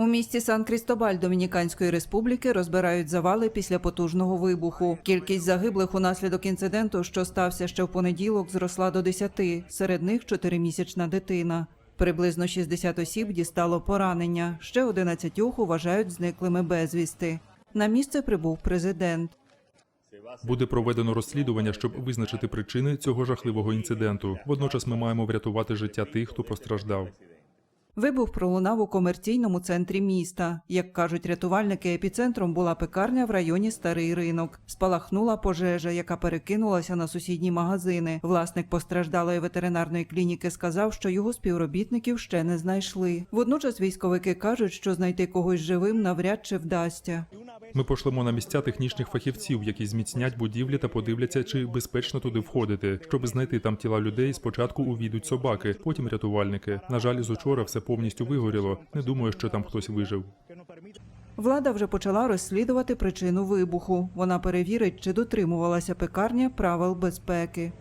У місті Сан Крістобаль Домініканської республіки розбирають завали після потужного вибуху. Кількість загиблих унаслідок інциденту, що стався ще в понеділок, зросла до 10, серед них чотиримісячна дитина. Приблизно 60 осіб дістало поранення. Ще 11 вважають зниклими безвісти. На місце прибув президент. Буде проведено розслідування, щоб визначити причини цього жахливого інциденту. Водночас ми маємо врятувати життя тих, хто постраждав. Вибух пролунав у комерційному центрі міста. Як кажуть рятувальники, епіцентром була пекарня в районі Старий ринок. Спалахнула пожежа, яка перекинулася на сусідні магазини. Власник постраждалої ветеринарної клініки сказав, що його співробітників ще не знайшли. Водночас військовики кажуть, що знайти когось живим навряд чи вдасться. Ми пошлемо на місця технічних фахівців, які зміцнять будівлі та подивляться, чи безпечно туди входити. Щоб знайти там тіла людей, спочатку увійдуть собаки, потім рятувальники. На жаль, з учора все повністю вигоріло. Не думаю, що там хтось вижив. Влада вже почала розслідувати причину вибуху. Вона перевірить, чи дотримувалася пекарня правил безпеки.